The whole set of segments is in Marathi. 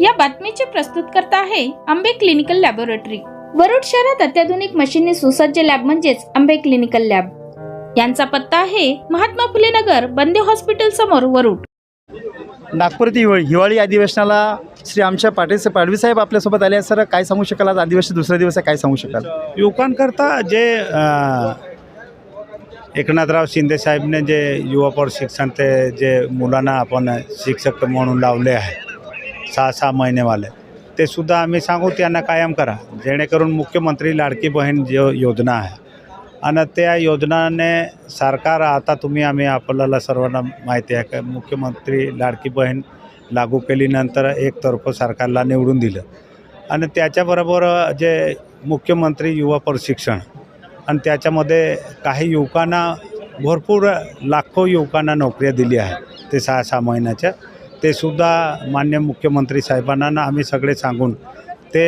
या बातमीचे प्रस्तुतकर्ता आहे आंबे क्लिनिकल लॅबोरेटरी. वरुड शहरात अत्याधुनिक मशीनने सुसज्ज लॅब म्हणजेच आंबे क्लिनिकल लॅब. यांचा पत्ता आहे महात्मा फुले नगर बंदे हॉस्पिटल समोर वरुड. नागपूर हिवाळी हिवाळी अधिवेशनाला श्री आमच्या पाटील पाडवी साहेब आपल्यासोबत आले आहेत. सर काय सांगू शकाल? आज अधिवेशन दुसरा दिवस आहे काय सांगू शकाल? युवकांकरता जे एकनाथराव शिंदे साहेबने जे युवा प्रशिक्षण ते जे मुलांना आपण शिक्षक म्हणून लावले आहे सहा सहा महिनेवाले ते सुद्धा आम्ही सांगू त्यांना कायम करा. जेणेकरून मुख्यमंत्री लाडकी बहीण जो योजना आहे. आणि त्या योजनाने सरकार आता तुम्ही आम्ही आपल्याला सर्वांना माहिती आहे का मुख्यमंत्री लाडकी बहीण लागू केल्यानंतर एकतर्फ सरकारला निवडून दिलं. आणि त्याच्याबरोबर जे मुख्यमंत्री युवा प्रशिक्षण आणि त्याच्यामध्ये काही युवकांना भरपूर लाखो युवकांना नोकऱ्या दिली आहे. ते सहा सहा महिन्याच्या. ते सुद्धा मान्य मुख्यमंत्री साहेबांना आम्ही सगळे सांगून ते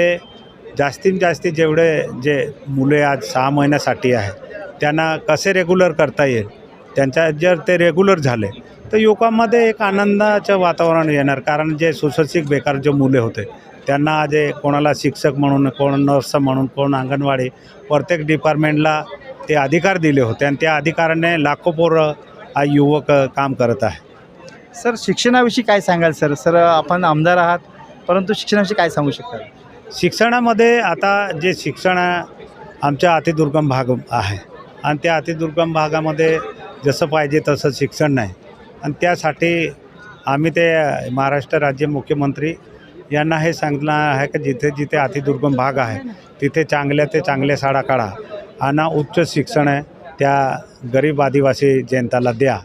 जास्तीत जास्त जेवढे जे मुले आज सहा महिन्यासाठी आहे त्यांना कसे रेग्युलर करता येईल? त्यांच्या जर ते रेग्युलर झाले तर युवकांमध्ये एक आनंदाचं वातावरण येणार. कारण जे सुशिक्षित बेकार जे मुले होते त्यांना जे कोणाला शिक्षक म्हणून कोण नर्स म्हणून कोण अंगणवाडी प्रत्येक डिपार्टमेंटला ते अधिकार दिले होते. आणि त्या अधिकाराने लाखो पोरं हा युवक काम करत आहे. सर शिक्षणाविषयी काय सांगाल सर? सर आपण आमदार आहात परंतु शिक्षणाविषयी काय सांगू शकाल? शिक्षणामध्ये आता जे शिक्षण आहे, आमच्या अतिदुर्गम भाग आहे. आणि त्या अतिदुर्गम भागामध्ये जसं पाहिजे तसं शिक्षण नाही. आणि त्यासाठी आम्ही ते महाराष्ट्र राज्य मुख्यमंत्री यांना हे सांगणं आहे की जिथे जिथे अतिदुर्गम भाग आहे तिथे चांगल्या ते चांगल्या शाळा काढा. आणि उच्च शिक्षण आहे त्या गरीब आदिवासी जनताला द्या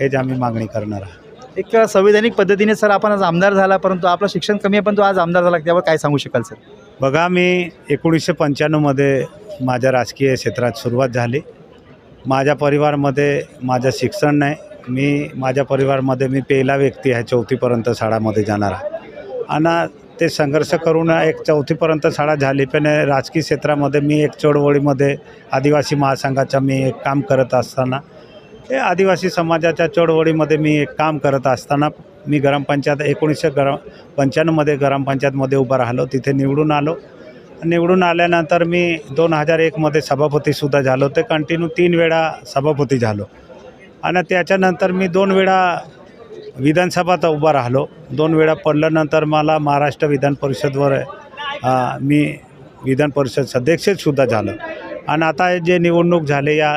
हेच आम्ही मागणी करणार आहोत. एक संवैधानिक पद्धतीने सर आपण आज आमदार झाला परंतु आपलं शिक्षण कमी आहे पण तो आज आमदार झाला त्यावर काय सांगू शकाल सर? बघा मी एकोणीसशे पंच्याण्णवमध्ये माझ्या राजकीय क्षेत्रात सुरुवात झाली. माझ्या परिवारमध्ये माझं शिक्षण नाही. मी माझ्या परिवारमध्ये मी पहिला व्यक्ती आहे चौथीपर्यंत शाळामध्ये जाणारा. आणि ते संघर्ष करून एक चौथीपर्यंत शाळा झाली पण राजकीय क्षेत्रामध्ये मी एक चळवळीमध्ये आदिवासी महासंघाचा मी एक काम करत असताना हे आदिवासी समाजाच्या चळवळीमध्ये मी एक काम करत असताना मी ग्रामपंचायत एकोणीसशे ग्राम पंच्याण्णवमध्ये ग्रामपंचायतमध्ये उभा राहिलो. तिथे निवडून आलो. निवडून आल्यानंतर मी दोन हजार एकमध्ये सभापतीसुद्धा झालो. ते कंटिन्यू तीन वेळा सभापती झालो. आणि त्याच्यानंतर मी दोन वेळा विधानसभात उभा राहिलो. दोन वेळा पडल्यानंतर मला महाराष्ट्र विधान परिषदवर मी विधान परिषद सदस्यसुद्धा झालो. आणि आता हे जे निवडणूक झाले या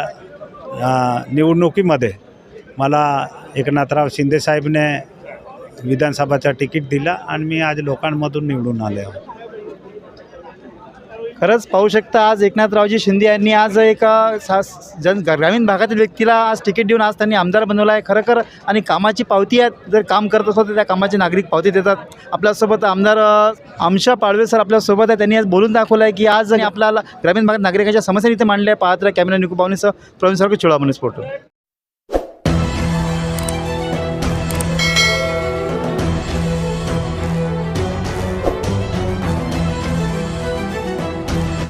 निवडणुकीमध्ये मला एकनाथराव शिंदेसाहेबने विधानसभाचा तिकीट दिला आणि मी आज लोकांमधून निवडून आले आहो. खरंच पाहू शकता आज एकनाथरावजी शिंदे यांनी आज एक सा- जन ग्रामीण भागातील व्यक्तीला आज तिकीट देऊन आज त्यांनी आमदार बनवला आहे खरं आणि कामाची पावती आहे जर काम करत असतो तर त्या कामाची नागरिक पावती देतात. आपल्यासोबत आमदार आमशा पाळवे सर आपल्यासोबत आहे त्यांनी आज बोलून दाखवलं आहे की आज आपल्याला ग्रामीण भागात नागरिकांच्या समस्या इथे मांडल्या पाहत्र कॅमेरा निकू पाहुणेसह प्रवीण सारखं चिळा म्हणून फोटो.